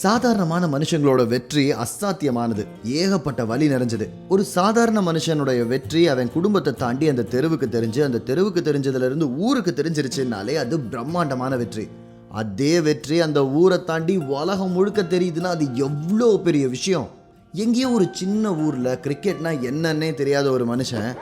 சாதாரணமான மனுஷங்களோட வெற்றி அசாத்தியமானது. ஏகப்பட்ட வழி நிறைஞ்சது. ஒரு சாதாரண மனுஷனுடைய வெற்றி அவன் குடும்பத்தை தாண்டி அந்த தெருவுக்கு தெரிஞ்சு அந்த தெருவுக்கு தெரிஞ்சதுல இருந்து ஊருக்கு தெரிஞ்சிருச்சுனாலே அது பிரம்மாண்டமான வெற்றி. அதே வெற்றி அந்த ஊரை தாண்டி உலகம் முழுக்க தெரியுதுன்னா அது எவ்வளோ பெரிய விஷயம். எங்கேயோ ஒரு சின்ன ஊரில் கிரிக்கெட்னா என்னன்னே தெரியாத ஒரு மனுஷன்.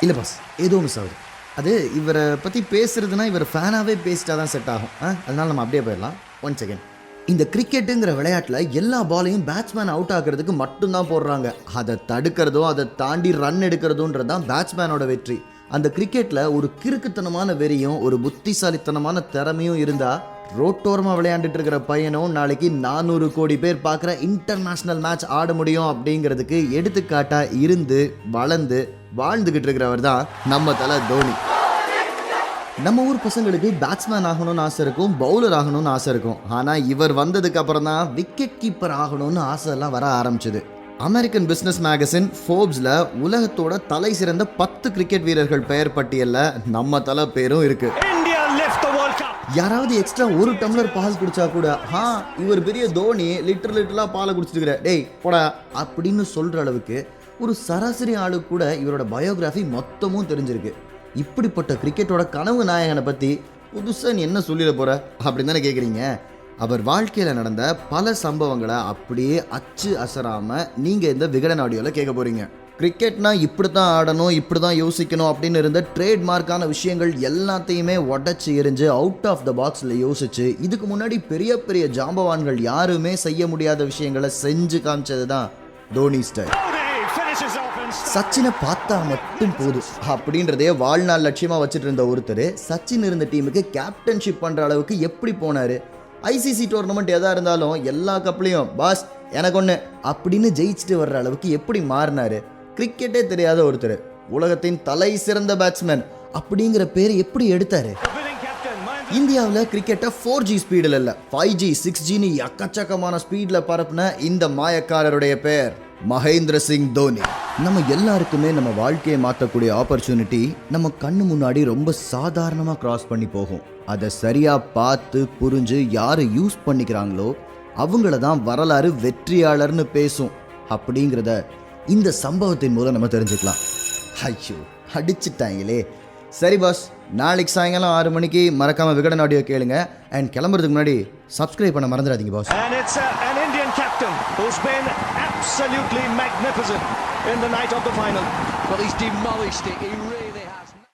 இல்லை பாஸ் ஏதோ மிஸ் ஆகுது. அது இவரை பற்றி பேசுறதுனா இவர் ஃபேனாகவே பேசிட்டா தான் செட் ஆகும். ஆ? அதனால நம்ம அப்படியே போயிடலாம். ஒன் செகண்ட் இந்த கிரிக்கெட்டுங்கிற விளையாட்டில் எல்லா பாலையும் பேட்ஸ்மேன் அவுட் ஆகிறதுக்கு மட்டும்தான் போடுறாங்க. அதை தடுக்கிறதும் அதை தாண்டி ரன் எடுக்கிறதுன்றது தான் பேட்ஸ்மேனோட வெற்றி. அந்த கிரிக்கெட்டில் ஒரு கிறுக்குத்தனமான வெறியும் ஒரு புத்திசாலித்தனமான திறமையும் இருந்தால் ரோட்டோரமாக விளையாண்டுட்டு இருக்கிற பையனும் நாளைக்கு நானூறு கோடி பேர் பார்க்குற இன்டர்நேஷ்னல் மேட்ச் ஆட முடியும் அப்படிங்கிறதுக்கு எடுத்துக்காட்டாக இருந்து வளர்ந்து வாழ்ந்துக்கிட்டு இருக்கிறவர் தான் நம்ம தலை தோனி. நம்ம ஊர் பசங்களுக்கு பேட்ஸ்மேன் ஆகணும்னு ஆசை இருக்கும் பவுலர் ஆகணும்னு ஆசை இருக்கும். ஆனால் இவர் வந்ததுக்கு அப்புறம் தான் விக்கெட் கீப்பர் ஆகணும்னு ஆசைலாம் வர ஆரம்பிச்சது. அமெரிக்கன் பிஸ்னஸ் மேகசின் ஃபோர்ப்ஸில் உலகத்தோட தலை சிறந்த பத்து கிரிக்கெட் வீரர்கள் பெயர் பட்டியலில் நம்ம தலை பேரும் இருக்கு. India lift the World Cup. யாராவது எக்ஸ்ட்ரா ஒரு டம்ளர் பால் குடிச்சா கூட ஹா இவர் பெரிய தோனி லிட்டர் லிட்டரலா பாலை குடிச்சிட்டு டேய் போடா அப்படின்னு சொல்ற அளவுக்கு ஒரு சராசரி ஆளு கூட இவரோட பயோகிராஃபி மொத்தமும் தெரிஞ்சிருக்கு. இப்படிப்பட்ட கிரிக்கெட்டோட கனவு நாயகனை பற்றி புதுசாக நீ என்ன சொல்லிட போகிற அப்படின்னு தானே கேட்குறீங்க அவர் வாழ்க்கையில் நடந்த பல சம்பவங்களை அப்படியே அச்சு அசராமல் நீங்கள் இந்த விகடன் ஆடியோவில் கேட்க போகிறீங்க கிரிக்கெட்னா இப்படி தான் ஆடணும் இப்படி தான் யோசிக்கணும் அப்படின்னு இருந்த ட்ரேட்மார்க்கான விஷயங்கள் எல்லாத்தையுமே உடச்சி எரிஞ்சு அவுட் ஆஃப் த பாக்ஸில் யோசிச்சு இதுக்கு முன்னாடி பெரிய பெரிய ஜாம்பவான்கள் யாருமே செய்ய முடியாத விஷயங்களை செஞ்சு காமிச்சது தான் தோனி ஸ்டைல் சச்சினை பார்த்தா மட்டும் போதும். அப்படின்றதே வாழ்நாள் லட்சியமாக வச்சுட்டு இருந்த ஒருத்தர் சச்சின் இருந்த டீமுக்கு கேப்டன்ஷிப் பண்ணுற அளவுக்கு எப்படி போனாரு? ஐசிசி டோர்னமெண்ட் எதாக இருந்தாலும் எல்லா கப்லையும் பாஸ் எனக்கு ஒன்று அப்படின்னு ஜெயிச்சுட்டு வர்ற அளவுக்கு எப்படி மாறினாரு? கிரிக்கெட்டே தெரியாத ஒருத்தர் உலகத்தின் தலை சிறந்த பேட்ஸ்மேன் அப்படிங்கிற பேர் எப்படி எடுத்தார்? இந்தியாவில் கிரிக்கெட்டை ஃபோர் ஜி ஸ்பீடில் இல்லை ஃபைவ் ஜி சிக்ஸ் ஜின்னு எக்கச்சக்கமான ஸ்பீடில் பரப்புன இந்த மாயக்காரருடைய பெயர் மகேந்திர சிங் தோனி. நம்ம எல்லாருக்குமே நம்ம வாழ்க்கையை மாற்றக்கூடிய ஆப்பர்ச்சுனிட்டி நம்ம கண்ணு முன்னாடி ரொம்ப சாதாரணமாக கிராஸ் பண்ணி போகும். அதை சரியாக பார்த்து புரிஞ்சு யார் யூஸ் பண்ணிக்கிறாங்களோ அவங்கள தான் வரலாறு வெற்றியாளர்னு பேசும். அப்படிங்கிறத இந்த சம்பவத்தின் மூலம் நம்ம தெரிஞ்சுக்கலாம். ஐயோ அடிச்சிட்டாங்களே. சரி பாஸ் நாளைக்கு சாயங்காலம் ஆறு மணிக்கு மறக்காம விகடன் ஆடியோ கேளுங்க. அண்ட் கிளம்புறதுக்கு முன்னாடி சப்ஸ்கிரைப் பண்ண மறந்துடாதீங்க boss Who's been absolutely magnificent in the night of the final. Well, he's demolished it. He really.